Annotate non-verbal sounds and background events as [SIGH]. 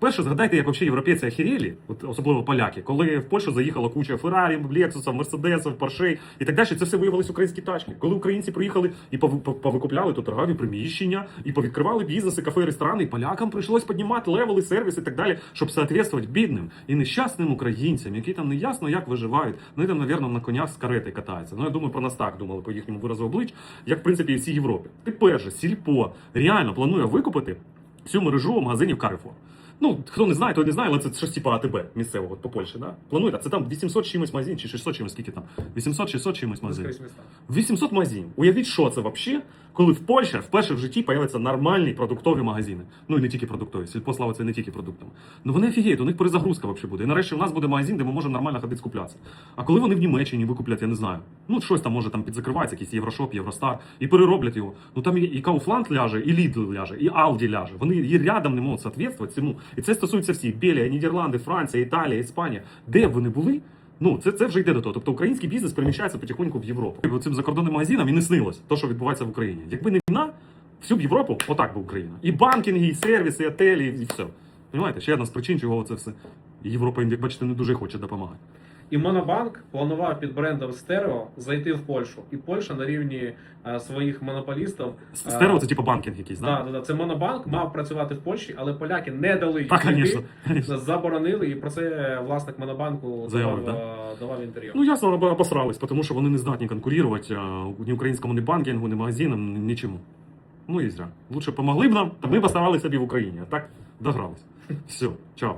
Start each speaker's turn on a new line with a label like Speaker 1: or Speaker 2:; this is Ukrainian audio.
Speaker 1: Перше, згадайте, як взагалі європейці охерели, от особливо поляки, коли в Польщу заїхала куча Феррарі, Лексусів, Мерседесів, Поршей і так далі. Це все виявилось українські тачки. Коли українці приїхали і пов- пов- повикупляли тут торгові приміщення, і повідкривали бізнеси, кафе, ресторани, і полякам прийшлось піднімати левели, сервіс і так далі, щоб соответствувати бідним і нещасним українцям, які там не ясно як виживають. Вони там, напевно, на конях з карети катаються. Ну я думаю, про нас так думали по їхньому виразу облич, як в принципі і всій Європі. Тепер же сільпо реально планує викупити всю мережу магазинів Carrefour. Ну, хто не знає, той не знає, але це щось типу АТБ місцевого по Польщі, да? Планують, а це там 800 чимось магазин, чи 600 чимось, скільки там? 800-600 чимось магазин.
Speaker 2: Скрізь міста.
Speaker 1: 800 магазинів. Уявіть, що це взагалі, коли в Польщі вперше в житті появляться нормальні продуктові магазини. Ну і не тільки продуктові, сільпо славиться не тільки продуктами. Ну вони офігіють, у них перезагрузка взагалі буде. І нарешті у нас буде магазин, де ми можемо нормально ходити скуплятися. А коли вони в Німеччині викуплять, я не знаю. Ну щось там може там підзакривається, якийсь Єврошоп, Євростар, і перероблять його. Ну там і, Kaufland ляже, і Lidl ляже, і Aldi ляже. Вони і рядом не можуть соответствувати цьому. І це стосується всіх: Білія, Нідерланди, Франція, Італія, Іспанія. Де б вони були? Ну, це, це вже йде до того. Тобто український бізнес переміщається потихоньку в Європу. Цим закордонним магазинам і не снилось то, що відбувається в Україні. Якби не війна, всю б Європу отак би Україна. І банкінги, і сервіси, і отелі, і все. Понимаєте? Ще одна з причин, чого це все. Європа як бачите, не дуже хоче допомагати.
Speaker 2: І Монобанк планував під брендом Стерео зайти в Польщу. І Польща на рівні е, своїх монополістів. е,
Speaker 1: Стерео це типу банкінг якийсь,
Speaker 2: Да,
Speaker 1: да?
Speaker 2: да, да. Це монобанк мав працювати в Польщі, але поляки не дали
Speaker 1: Так,
Speaker 2: йти,
Speaker 1: звісно. звісно.
Speaker 2: заборонили, і про це власник монобанку
Speaker 1: Заявив,
Speaker 2: давав, е, давав інтерв'ю.
Speaker 1: Ну, ясно, або посрались, тому що вони не здатні конкурувати а, ні українському, ні банкінгу, ні магазинам, ні нічому. Ну і зря. Лучше помогли б нам, та ми б оставалися собі в Україні, а так догрались. [LAUGHS] Все, чао.